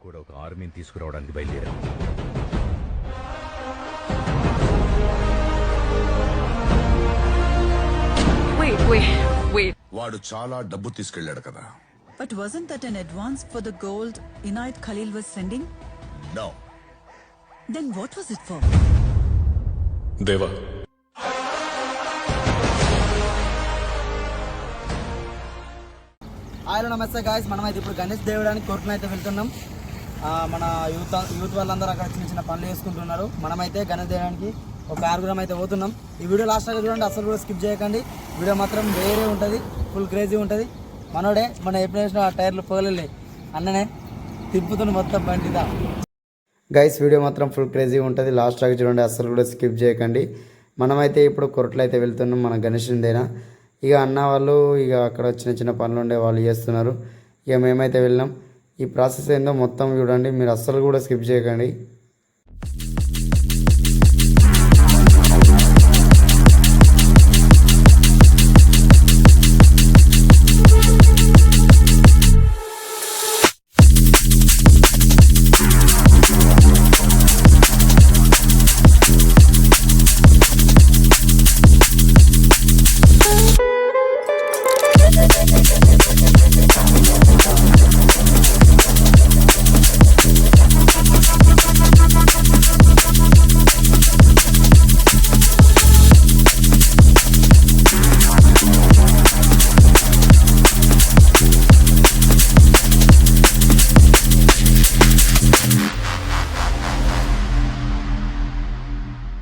కూడా ఒక ఆర్మీని తీసుకురావడానికి బయలుదేరాం Wait, wait, wait. వాడు చాలా డబ్బు తీసుకెళ్ళాడు కదా But wasn't that an advance for the gold Inayat Khalil was sending? No Then what was it for? దేవా హలో నమస్తే గాయస్ మనం అయితే ఇప్పుడు గణేష్ దేవుడానికి కోర్టును అయితే వెళ్తున్నాం మన యూత్ యూత్ వాళ్ళందరూ అక్కడ చిన్న చిన్న పనులు చేసుకుంటున్నారు. మనమైతే గణేష్ ఒక ఆరుగురం అయితే పోతున్నాం. ఈ వీడియో లాస్ట్ దాకా చూడండి అసలు కూడా స్కిప్ చేయకండి. వీడియో మాత్రం వేరే ఉంటుంది ఫుల్ క్రేజీ ఉంటుంది. మనోడే మన ఎప్పుడు వేసిన ఆ టైర్లు పోగలే అన్ననే తిప్పుతున్న మొత్తం బండిదా గైస్ వీడియో మాత్రం ఫుల్ క్రేజీ ఉంటుంది. లాస్ట్ దాకా చూడండి అసలు కూడా స్కిప్ చేయకండి. మనమైతే ఇప్పుడు కొరట్లు అయితే వెళ్తున్నాం మన గణేషునిదేనా ఇక అన్న వాళ్ళు ఇక అక్కడ చిన్న చిన్న పనులు ఉండే వాళ్ళు చేస్తున్నారు. ఇక మేమైతే వెళ్ళాం. ఈ ప్రాసెస్ ఏందో మొత్తం చూడండి. మీరు అస్సలు కూడా స్కిప్ చేయకండి.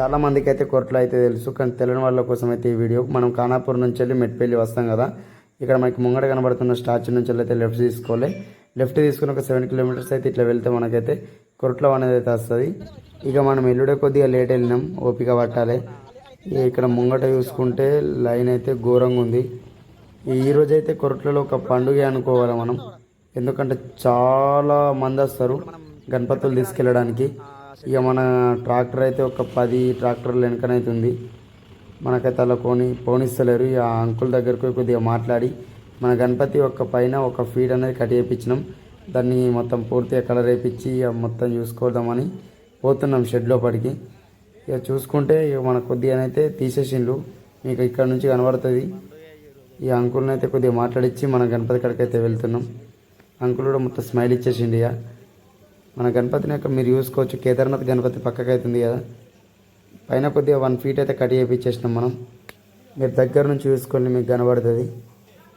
చాలా మందికి అయితే కొరట్లు అయితే తెలుసు కానీ తెలియని వాళ్ళ కోసం అయితే ఈ వీడియో. మనం ఖానాపూర్ నుంచి వెళ్ళి మెట్పల్లి వస్తాం కదా. ఇక్కడ మనకి ముంగడ కనబడుతున్న స్టాచ్యూ నుంచి అయితే లెఫ్ట్ తీసుకోవాలి. లెఫ్ట్ తీసుకుని ఒక సెవెన్ కిలోమీటర్స్ అయితే ఇట్లా వెళ్తే మనకైతే కొరట్లో అనేది అయితే వస్తుంది. ఇక మనం ఎల్లుడే కొద్దిగా లేట్ వెళ్ళినాం ఓపిక పట్టాలి. ఇక ఇక్కడ ముంగట చూసుకుంటే లైన్ అయితే ఘోరంగా ఉంది. ఈ అయితే కొరట్లలో ఒక పండుగ అనుకోవాలి మనం. ఎందుకంటే చాలా మంది వస్తారు గణపతులు తీసుకెళ్ళడానికి. ఇక మన ట్రాక్టర్ అయితే ఒక పది ట్రాక్టర్లు వెనకనైతే ఉంది. మనకైతే అలా కొని పోనిస్తలేరు. ఇక ఆ అంకుల్ దగ్గరకు కొద్దిగా మాట్లాడి మన గణపతి ఒక పైన ఒక ఫీడ్ అనేది కట్ చేయించినాం దాన్ని మొత్తం పూర్తిగా కలర్ వేయించి ఇక మొత్తం చూసుకోదామని పోతున్నాం షెడ్ లోపలికి. ఇక చూసుకుంటే ఇక మన కొద్దిగానైతే తీసేసిండ్రు. మీకు ఇక్కడ నుంచి కనబడుతుంది. ఈ అంకుల్ని అయితే కొద్దిగా మాట్లాడించి మన గణపతి కాడికి అయితే వెళ్తున్నాం. అంకుల్ కూడా మొత్తం స్మైల్ ఇచ్చేసిండు ఇక. మన గణపతిని యొక్క మీరు చూసుకోవచ్చు. కేదార్నాథ్ గణపతి పక్కకు అవుతుంది కదా. పైన కొద్దిగా వన్ ఫీట్ అయితే కట్ చేయించేసినాం మనం. మీరు దగ్గర నుంచి చూసుకోండి మీకు కనబడుతుంది.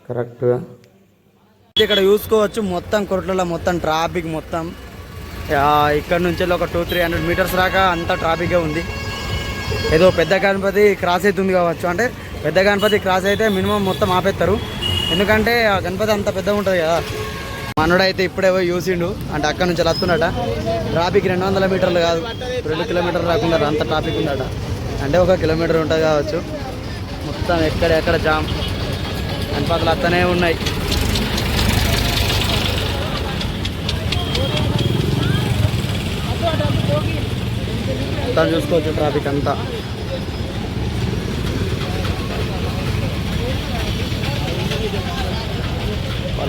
కరెక్ట్గా ఇక్కడ చూసుకోవచ్చు. మొత్తం కొరట్లలో మొత్తం ట్రాఫిక్ మొత్తం. ఇక్కడ నుంచి ఒక టూ త్రీ హండ్రెడ్ మీటర్స్ దాకా అంతా ట్రాఫిక్గా ఉంది. ఏదో పెద్ద గణపతి క్రాస్ అవుతుంది కావచ్చు. అంటే పెద్ద గణపతి క్రాస్ అయితే మినిమం మొత్తం ఆపేస్తారు. ఎందుకంటే ఆ గణపతి అంత పెద్దగా ఉంటుంది కదా. మనోడు ఇప్పుడేవో చూసిండు. అంటే అక్కడ నుంచి వస్తున్నట ట్రాఫిక్ రెండు వందల మీటర్లు కాదు. రెండు కిలోమీటర్లు రాకుండా అంత ట్రాఫిక్ ఉందట. అంటే ఒక కిలోమీటర్ ఉంటుంది కావచ్చు. మొత్తం ఎక్కడ ఎక్కడ జామ్ అనిపాతలు అత్తనే ఉన్నాయి. మొత్తం చూసుకోవచ్చు ట్రాఫిక్ అంతా.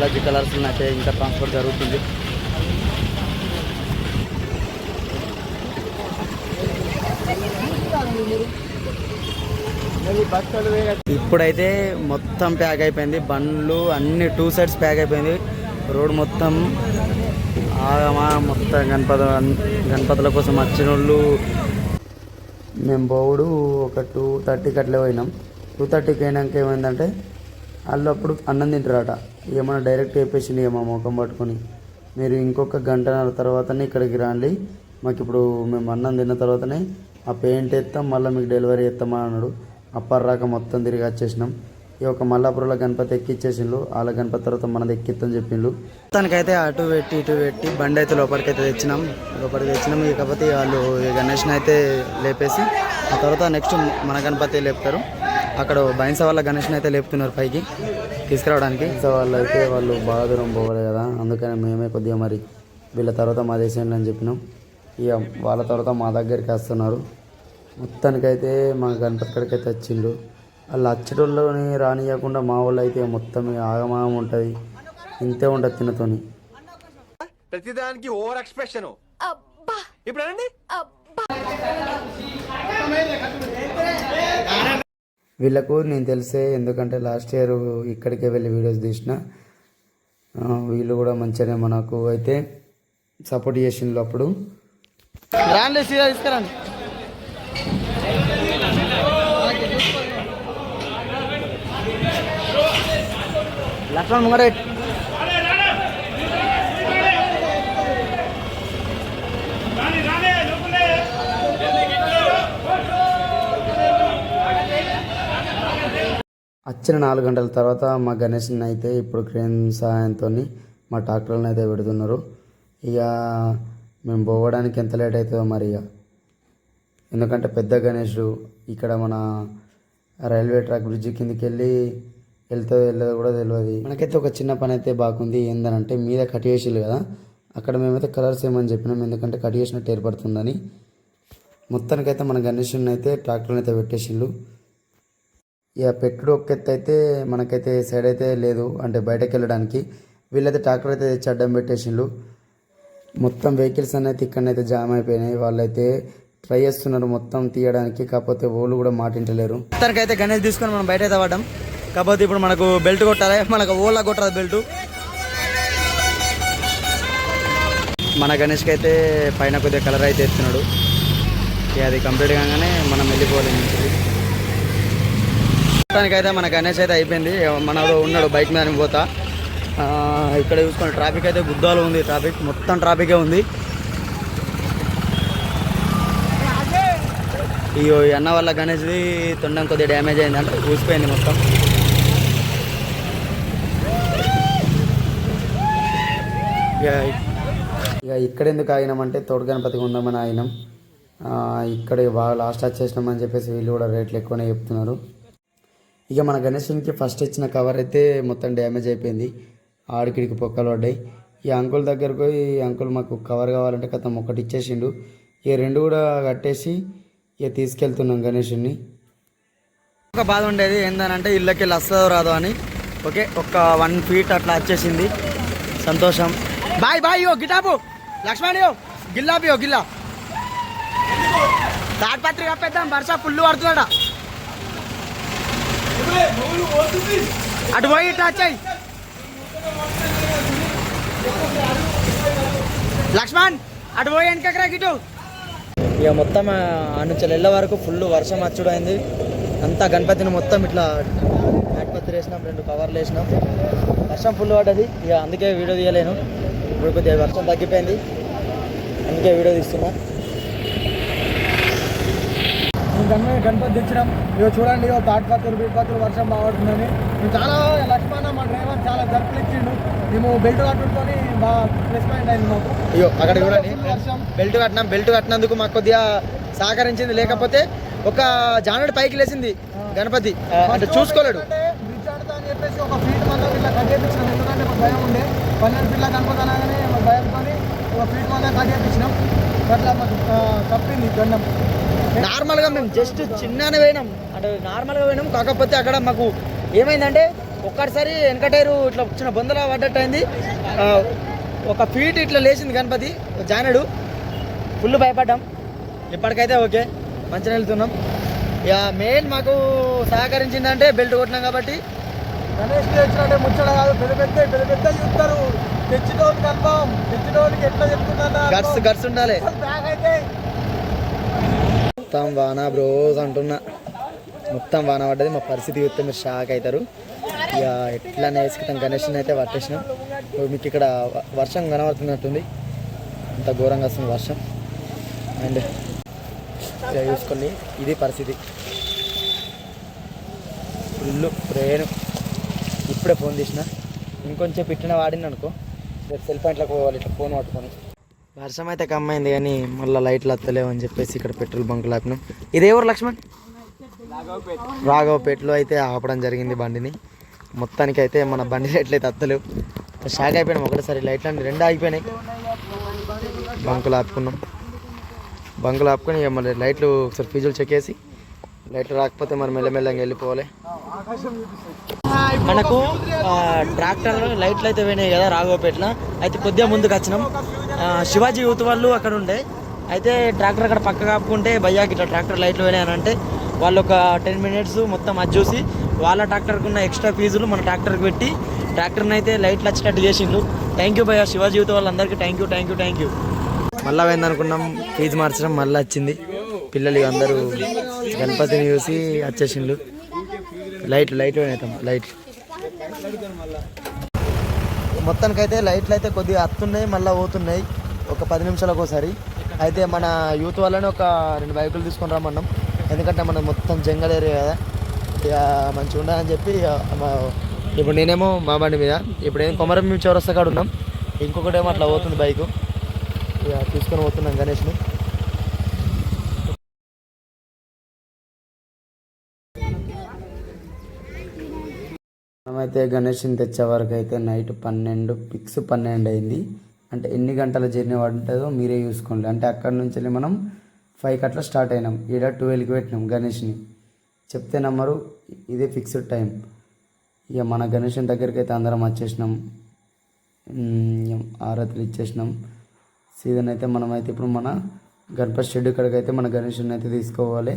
బాలాజీ కలర్స్ అయితే ఇంకా ట్రాన్స్పోర్ట్ జరుగుతుంది. ఇప్పుడైతే మొత్తం ప్యాక్ అయిపోయింది. బండ్లు అన్ని టూ సైడ్స్ ప్యాక్ అయిపోయింది. రోడ్ మొత్తం ఆగమా మొత్తం గణపతి గణపతుల కోసం వచ్చిన వాళ్ళు మేము బోడు ఒక టూ థర్టీకి అట్లే పోయినాం. టూ థర్టీకి అయినాక ఏమైందంటే వాళ్ళు అప్పుడు అన్నం తింటారట. ఏమన్నా డైరెక్ట్ చెప్పేసింది ఏమో ముఖం పట్టుకొని మీరు ఇంకొక గంటన్నర తర్వాతనే ఇక్కడికి రండి. మాకు ఇప్పుడు మేము అన్నం తిన్న తర్వాతనే ఆ పెయింట్ ఎత్తాం మళ్ళీ మీకు డెలివరీ చేస్తామని అన్నాడు. అప్పర్రాక మొత్తం తిరిగి వచ్చేసినాం. ఈ ఒక మల్లాపురంలో గణపతి ఎక్కిచ్చేసిండ్రు వాళ్ళ గణపతి తర్వాత మనది ఎక్కిత్తని చెప్పిండ్రు తనకైతే అటు పెట్టి ఇటు పెట్టి బండి అయితే లోపలికి అయితే తెచ్చినాం. లోపలికి తెచ్చినాం. ఇకపోతే వాళ్ళు గణేష్ని అయితే లేపేసి ఆ తర్వాత నెక్స్ట్ మన గణపతి లేపుతారు. అక్కడ బైన్స వాళ్ళ గణేష్ని అయితే లేపుతున్నారు పైకి తీసుకురావడానికి. సో వాళ్ళు అయితే వాళ్ళు బాగా దూరం పోవాలి కదా అందుకని మేమే కొద్దిగా మరి వీళ్ళ తర్వాత మా దేశంలో అని చెప్పినాం. ఇక వాళ్ళ తర్వాత మా దగ్గరికి వస్తున్నారు. మొత్తానికైతే మా గణపతి కాడికి అయితే వచ్చిండు. వాళ్ళు అచ్చటోళ్ళని రానియకుండా మా వాళ్ళు అయితే మొత్తం ఆగమాగం ఉంటుంది. ఇంతే ఉంటుంది తినతోని. ప్రతిదానికి ఓవర్ ఎక్స్ప్రెషన్. అబ్బా! ఇప్పుడు వీళ్ళకు నేను తెలిసే ఎందుకంటే లాస్ట్ ఇయర్ ఇక్కడికే వెళ్ళి వీడియోస్ తీసిన వీళ్ళు కూడా మంచిగానే మనకు అయితే సపోర్ట్ చేసిండ్రు అప్పుడు. తీసుకురండి. లక్ష్మణ్ ముంగడ వచ్చిన నాలుగు గంటల తర్వాత మా గణేష్ని అయితే ఇప్పుడు క్రేన్ సహాయంతో మా ట్రాక్టర్లను అయితే పెడుతున్నారు. ఇక మేము పోవడానికి ఎంత లేట్ అవుతుందో మరి ఇక. ఎందుకంటే పెద్ద గణేష్ ఇక్కడ మన రైల్వే ట్రాక్ బ్రిడ్జి కిందకి వెళ్ళి వెళ్తుందో వెళ్ళదో కూడా తెలియదు మనకైతే ఒక చిన్న పని అయితే బాగుంది. ఏందనంటే మీద కట్ చేసిల్లు కదా అక్కడ మేమైతే కలర్స్ ఏమని చెప్పినాం. ఎందుకంటే కట్ చేసినట్టు ఏర్పడుతుందని. మొత్తానికైతే మన గణేషుని అయితే ట్రాక్టర్ని అయితే పెట్టేసిళ్ళు. ఇక పెట్టుడు ఒక్క ఎత్తు అయితే మనకైతే సైడ్ అయితే లేదు. అంటే బయటకు వెళ్ళడానికి వీళ్ళైతే ట్రాక్టర్ అయితే తెచ్చి అడ్డం పెట్టేసిండ్రు. మొత్తం వెహికల్స్ అనేది ఇక్కడనైతే జామ్ అయిపోయినాయి. వాళ్ళైతే ట్రై చేస్తున్నారు మొత్తం తీయడానికి. కాకపోతే ఓళ్ళు కూడా మాటింటలేరు అయితే గణేష్ తీసుకొని మనం బయట అయితే పడ్డాం. కాకపోతే ఇప్పుడు మనకు బెల్ట్ కొట్టాలి. మనకు ఓలా కొట్టాలి బెల్ట్ మన గణేష్కి అయితే పైన కొద్దిగా కలర్ అయితే ఎత్తున్నాడు ఇక అది కంప్లీట్ కాగానే మనం వెళ్ళిపోవాలి. మొత్తానికైతే మన గణేష్ అయితే అయిపోయింది. మనలో ఉన్నాడు బైక్ మీద పోతా. ఇక్కడ చూసుకోండి ట్రాఫిక్ అయితే గుద్దాలు ఉంది ట్రాఫిక్ మొత్తం ట్రాఫికే ఉంది. ఇయ్యో ఈ అన్న వల్ల గణేష్ది తొండం కొద్దిగా డ్యామేజ్ అయింది అంటే ఊసిపోయింది మొత్తం. ఇక ఇక ఇక్కడ ఎందుకు ఆగినామంటే తోడు గణపతికి ఉందామని ఆగినాం. ఇక్కడ బాగా లాస్ట్ వచ్చేసినామని చెప్పేసి వీళ్ళు కూడా రేట్లు ఎక్కువనే చెప్తున్నారు. ఇక మన గణేశునికి ఫస్ట్ ఇచ్చిన కవర్ అయితే మొత్తం డ్యామేజ్ అయిపోయింది. ఆడికిడికి పొక్కలు పడ్డాయి. ఈ అంకుల్ దగ్గరకు పోయి ఈ అంకుల్ మాకు కవర్ కావాలంటే కథం ఒకటి ఇచ్చేసిండు. ఈ రెండు కూడా కట్టేసి ఇక తీసుకెళ్తున్నాం గణేషుని ఒక బాధ ఉండేది ఏందనంటే ఇళ్ళకి వెళ్ళి వస్తుందో రాదో అని. ఓకే ఒక వన్ ఫీట్ అట్లా వచ్చేసింది. సంతోషం. బాయ్ బాయ్ యో గిటాబు లక్ష్మణ్ యో గిల్లాబియో గిల్లా. తాడ్పత్రి కప్పేద్దాం. వర్ష ఫుల్ పడుతున్నాడా అటు పోయి ఇట్లా వచ్చాయి. లక్ష్మణ్ అటు పోయి వెనకరా ఇటు. ఇక మొత్తం ఆ నుంచి వరకు ఫుల్ వర్షం అచ్చుడైంది. అయింది అంతా గణపతిని మొత్తం ఇట్లా గణపతి వేసినాం రెండు కవర్లు వేసినాం. వర్షం ఫుల్ పడ్డది. ఇక అందుకే వీడియో తీయలేను. ఇప్పుడు కొద్దిగా వర్షం తగ్గిపోయింది. అందుకే వీడియో తీస్తున్నాను గణపతి గణపతి తెచ్చినాం. ఇగో చూడండి ఇగో తాటిపత్రులు బీటిపత్రులు వర్షం బాగుంటుందని. మేము చాలా లక్ష్మణ మా డ్రైవర్ చాలా జరుపులు ఇచ్చిండు. మేము బెల్ట్ కట్టుకొని బాగా ప్లస్ పాయింట్ అయింది మాకు. అయ్యో అక్కడ చూడండి వర్షం. బెల్ట్ కట్టినాం. బెల్ట్ కట్టినందుకు మాకు కొద్దిగా సహకరించింది. లేకపోతే ఒక జానుడు పైకి లేచింది గణపతి. అంటే చూసుకోలేడు. బ్రిడ్జ్ ఆడతా అని చెప్పేసి ఒక ఫీట్ మందం ఇట్లా కట్ చేయించినాం ఎందుకంటే భయం ఉండే. పన్నెండు ఫీట్ల గణపతి అనగానే ఒక ఫీట్ మందం కట్ చేయించినాం అట్లా మాకు తప్పింది గండం నార్మల్గా మేము జస్ట్ చిన్ననే పోయినాం. అంటే నార్మల్గా పోయినాం. కాకపోతే అక్కడ మాకు ఏమైందంటే ఒక్కసారి వెనకటైరు ఇట్లా చిన్న బొందల పడ్డట్టు అయింది ఒక ఫీట్ ఇట్లా లేచింది గణపతి జానడు. ఫుల్ భయపడ్డాం. ఇప్పటికైతే ఓకే. మంచిగా వెళ్తున్నాం. ఇక మెయిన్ మాకు సహకరించిందంటే బెల్ట్ కొట్టినాం కాబట్టి. గణేష్ తెచ్చినట్టే ముచ్చట కాదు. పెద్ద పెద్ద పెద్ద తెచ్చినోళ్ళు కన్ఫామ్. తెచ్చినోళ్ళకి ఎట్లా చెప్తున్నా గట్స్ గట్స్ ఉండాలి. మొత్తం వాన బ్రోజ్ అంటున్నా. మొత్తం వాన పడ్డది. మా పరిస్థితి చూస్తే మీరు షాక్ అవుతారు. ఇక ఎట్లా వేసుకుంటాం గణేష్ని అయితే పట్టేసినాం. మీకు ఇక్కడ వర్షం కనబడుతున్నట్టుంది. అంత ఘోరంగా వస్తుంది వర్షం. అండ్ చూసుకోండి. ఇది పరిస్థితి. ఫుల్ ప్రేను ఇప్పుడే ఫోన్ తీసిన. ఇంకొంచెం పెట్టిన వాడింది అనుకో. రేపు సెల్ పాయింట్లకు పోవాలి ఇట్లా ఫోన్ పట్టుకొని. వర్షం అయితే కమ్మైంది కానీ మళ్ళీ లైట్లు వస్తలేవు అని చెప్పేసి ఇక్కడ పెట్రోల్ బంక్ ఆపినాం. ఇదే ఊరు లక్ష్మణ్? రాఘవపేటలో అయితే ఆపడం జరిగింది బండిని. మొత్తానికి అయితే మన బండి లైట్లు అయితే అత్తలేవు. షాక్ అయిపోయినాం ఒకటేసారి లైట్లు అండి రెండు ఆగిపోయినాయి. బంకులు ఆపుకున్నాం. బంకులు ఆపుకొని ఇక మళ్ళీ లైట్లు ఒకసారి ఫీజులు చెక్ చేసి లైట్లు రాకపోతే మరి మెల్లమెల్లగా వెళ్ళిపోవాలి. మనకు ట్రాక్టర్ లైట్లు అయితే పోయినాయి కదా రాఘవపేటలో. అయితే కొద్దిగా ముందుకు వచ్చినాం. శివాజీ యూత్ వాళ్ళు అక్కడ ఉండే. అయితే ట్రాక్టర్ అక్కడ పక్క కాపుకుంటే భయ్యాకి ఇట్లా ట్రాక్టర్ లైట్లు పోయినాయి అని అంటే వాళ్ళు ఒక టెన్ మినిట్స్ మొత్తం అది చూసి వాళ్ళ ట్రాక్టర్కి ఉన్న ఎక్స్ట్రా ఫీజులు మన ట్రాక్టర్కి పెట్టి ట్రాక్టర్ని అయితే లైట్లు వచ్చినట్టు చేసిండ్రు. థ్యాంక్ యూ భయ్య. శివాజీ యూత్ వాళ్ళందరికీ thank you thank you thank you మళ్ళీ పోయిందనుకున్నాం ఫీజు మార్చడం మళ్ళీ వచ్చింది. పిల్లలు అందరూ గణపతిని చూసి వచ్చేసిండ్రు. లైట్లు లైట్లు అవుతాం లైట్లు. మొత్తానికైతే లైట్లు అయితే కొద్దిగా అత్తున్నాయి మళ్ళీ పోతున్నాయి. ఒక పది నిమిషాలకు ఒకసారి. అయితే మన యూత్ వల్లనే ఒక రెండు బైకులు తీసుకొని రమ్మన్నాం. ఎందుకంటే మన మొత్తం జంగల్ ఏరియా కదా. ఇక మంచిగా ఉండాలని చెప్పి ఇక మా- ఇప్పుడు నేనేమో మా బండి మీద. ఇప్పుడు ఏం కొమరం మేము చౌరస్తా కాడ ఉన్నాం. ఇంకొకటేమో అట్లా పోతుంది బైకు. ఇక తీసుకొని పోతున్నాం గణేష్ని. మనమైతే గణేష్ని తెచ్చే వరకు అయితే నైట్ పన్నెండు పిక్స్ పన్నెండు అయింది. అంటే ఎన్ని గంటల జర్నీ ఉంటుందో మీరే చూసుకోండి. అంటే అక్కడి నుంచి వెళ్ళి మనం ఫైవ్కి అట్లా స్టార్ట్ అయినాం. ఈడ ట్వెల్వ్కి పెట్టినాం గణేష్ని. చెప్తే నమ్మరు ఇదే ఫిక్స్డ్ టైం. ఇక మన గణేషన్ దగ్గరికి అయితే అందరం వచ్చేసినాం. ఉమ్, ఆరతులు ఇచ్చేసినాం. సీజన్ అయితే మనమైతే ఇప్పుడు మన గణపతి షెడ్ కాడికి అయితే మన గణేషన్ అయితే తీసుకోవాలి.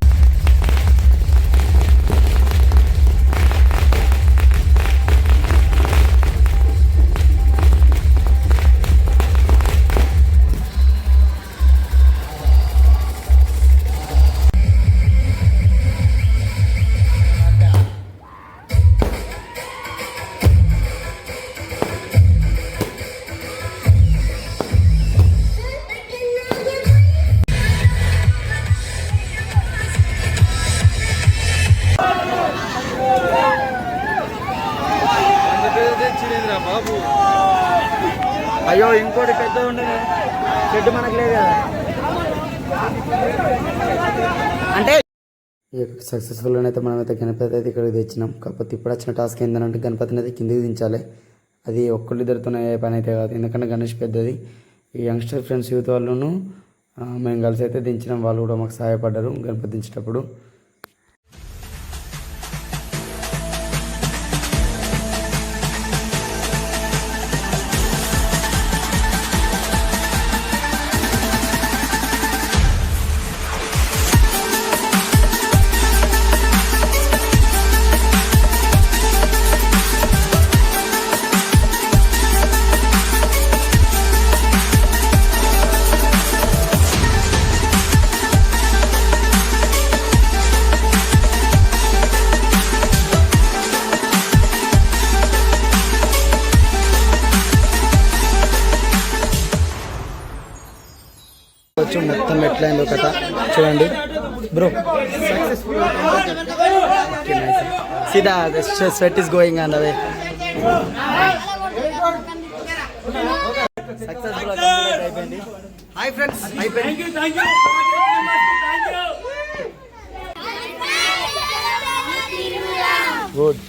సక్సెస్ఫుల్గా అయితే మనమైతే గణపతి అయితే ఇక్కడికి తెచ్చినాం. కాకపోతే ఇప్పుడు వచ్చిన టాస్క్ ఏంటంటే గణపతిని అయితే కిందికి దించాలి. అది ఒక్కళ్ళిద్దరితోనే అయ్యే పని అయితే కాదు. ఎందుకంటే గణేష్ పెద్దది. ఈ యంగ్స్టర్ ఫ్రెండ్స్ యూత్ వాళ్ళను మేము కలిసి అయితే దించినాం. వాళ్ళు కూడా మాకు సహాయపడ్డారు గణపతి దించేటప్పుడు. వచ్చి మొత్తం ఎట్లయిందో కథ చూడండి. బ్రో. సీదా sweat is going on the way successful అయిపోయింది హాయ్ ఫ్రెండ్స్ అయిపోయింది గుడ్